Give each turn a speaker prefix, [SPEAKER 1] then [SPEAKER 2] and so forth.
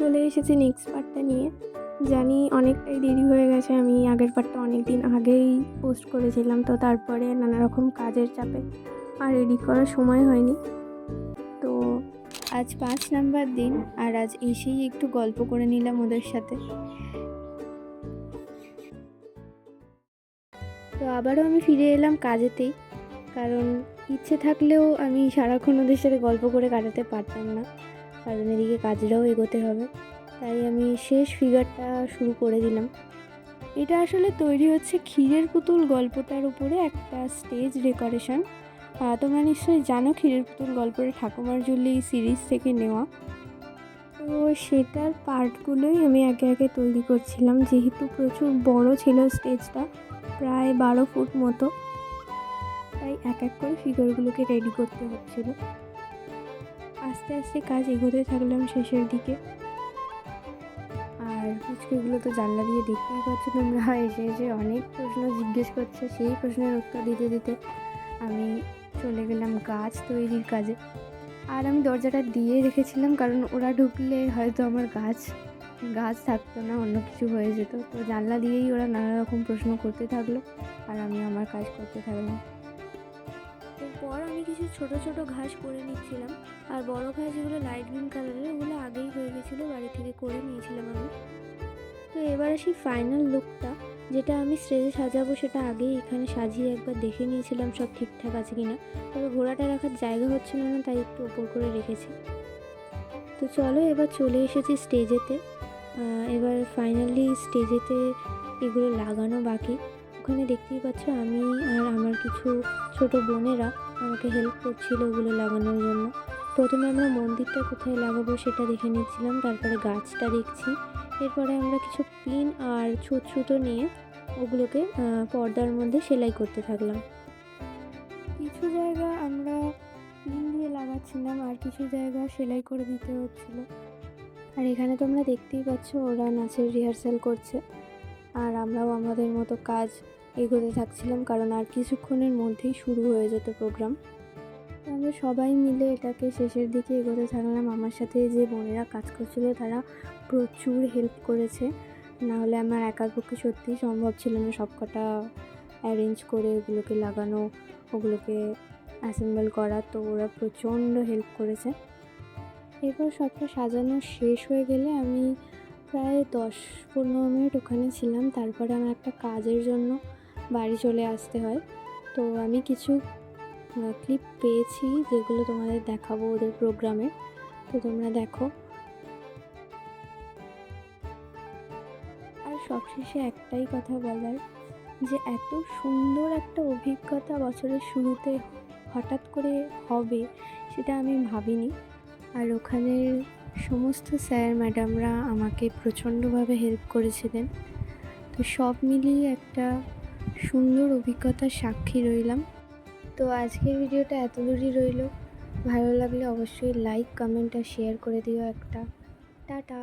[SPEAKER 1] চলে এসেছি নেক্সট পার্টটা নিয়ে। জানি অনেকটাই দেরি হয়ে গেছে, আমি আগের পার্টটা অনেক দিন আগেই পোস্ট করেছিলাম, তো তারপরে নানা রকম কাজের চাপে আর রেডি করার সময় হয়নি। তো আজ পাঁচ নাম্বার দিন, আর আজ এসেই একটু গল্প করে নিলাম ওদের সাথে। তো আবারও আমি ফিরে এলাম কাজেতেই, কারণ ইচ্ছে থাকলেও আমি সারাক্ষণ ওদের সাথে গল্প করে কাটাতে পারতাম না। কারণ এদিকে কাজটাও এগোতে হবে। তাই আমি শেষ ফিগারটা শুরু করে দিলাম। এটা আসলে তৈরি হচ্ছে ক্ষীরের পুতুল গল্পটার উপরে একটা স্টেজ ডেকোরেশন তোমরা নিশ্চয়ই জানো ক্ষীরের পুতুল গল্পটা ঠাকুমার জুলি সিরিজ থেকে নেওয়া। তো সেটার পার্টগুলোই আমি একে একে তৈরি করছিলাম, যেহেতু প্রচুর বড় ছিল স্টেজটা প্রায় বারো ফুট মতো। তাই এক এক করে ফিগারগুলোকে রেডি করতে হচ্ছিল। আস্তে আস্তে কাজ এগোতে থাকলাম শেষের দিকে। আর পুচকিগুলো তো জানলা দিয়ে দেখতেই পাচ্ছ তোমরা, এসে এসে অনেক প্রশ্ন জিজ্ঞেস করছে, সেই প্রশ্নের উত্তর দিতে দিতে আমি চলে গেলাম গাছ তৈরির কাজে। আর আমি দরজাটা দিয়ে রেখেছিলাম কারণ ওরা ঢুকলে হয়তো আমার গাছ গাছ থাকতো না, অন্য কিছু হয়ে যেত। তো জানলা দিয়েই ওরা নানা রকম প্রশ্ন করতে থাকল আর আমি আমার কাজ করতে থাকলাম। এরপর আমি কিছু ছোট ছোট ঘাস করে নিচ্ছিলাম। আর বড় ঘাস যেগুলো লাইট গ্রিন কালারের ওগুলো আগেই হয়ে গেছিল, বাড়ি থেকে করে নিয়েছিলাম আমি। তো এবার আসি ফাইনাল লুকটা যেটা আমি স্টেজে সাজাবো সেটা আগেই এখানে সাজিয়ে একবার দেখে নিয়েছিলাম সব ঠিকঠাক আছে কিনা। তবে ঘোড়াটা রাখার জায়গা হচ্ছিল না, তাই একটু ওপর করে রেখেছি। তো চলো এবার চলে এসেছি স্টেজেতে এবার ফাইনালি স্টেজেতে এগুলো লাগানো বাকি। ওখানে দেখতেই পাচ্ছ আমি আর আমার কিছু ছোট বোনেরা আমাকে হেল্প করছিল ওগুলো লাগানোর জন্য। প্রথমে আমরা মন্দিরটা কোথায় লাগাবো সেটা দেখে নিচ্ছিলাম, তারপরে গাছটা দেখছি। এরপরে আমরা কিছু পিন আর ছুঁচ সুতো নিয়ে ওগুলোকে পর্দার মধ্যে সেলাই করতে থাকলাম। কিছু জায়গা আমরা পিন দিয়ে লাগাচ্ছিলাম আর কিছু জায়গা সেলাই করে দিতে হচ্ছিল। আর এখানে তোমরা দেখতেই পাচ্ছ ওরা নাচের রিহার্সাল করছে। আর আমরাও আমাদের মতো কাজ এগোতে থাকছিলাম কারণ আর কিছুক্ষণের মধ্যেই শুরু হয়ে যেত প্রোগ্রাম। আমরা সবাই মিলে এটাকে শেষের দিকে এগোতে থাকলাম। আমার সাথে যে বোনেরা কাজ করছিল, তারা প্রচুর হেল্প করেছে। নাহলে আমার একার পক্ষে সত্যিই সম্ভব ছিল না সবকটা অ্যারেঞ্জ করে ওগুলোকে লাগানো, ওগুলোকে অ্যাসেম্বল করা। তো ওরা প্রচণ্ড হেল্প করেছে। এরপর সবটা সাজানো শেষ হয়ে গেলে আমি প্রায় দশ পনেরো মিনিট ওখানে ছিলাম। তারপরে আমার একটা কাজের জন্য বাড়ি চলে আসতে হয়। তো আমি কিছু ক্লিপ পেয়েছি যেগুলো তোমাদের দেখাবো ওদের প্রোগ্রামে তো তোমরা দেখো। আর সবশেষে একটাই কথা বলার, যে এত সুন্দর একটা অভিজ্ঞতা বছরের শুরুতে হঠাৎ করে হবে সেটা আমি ভাবিনি। আর ওখানের সমস্ত স্যার ম্যাডামরা আমাকে প্রচণ্ডভাবে হেল্প করেছিলেন। তো সব মিলিয়ে একটা সুন্দর অভিজ্ঞতার সাক্ষী রইলাম। তো আজকের ভিডিওটা এত দূরই রইল। ভালো লাগলে অবশ্যই লাইক কমেন্ট আর শেয়ার করে দিও একটা। টাটা।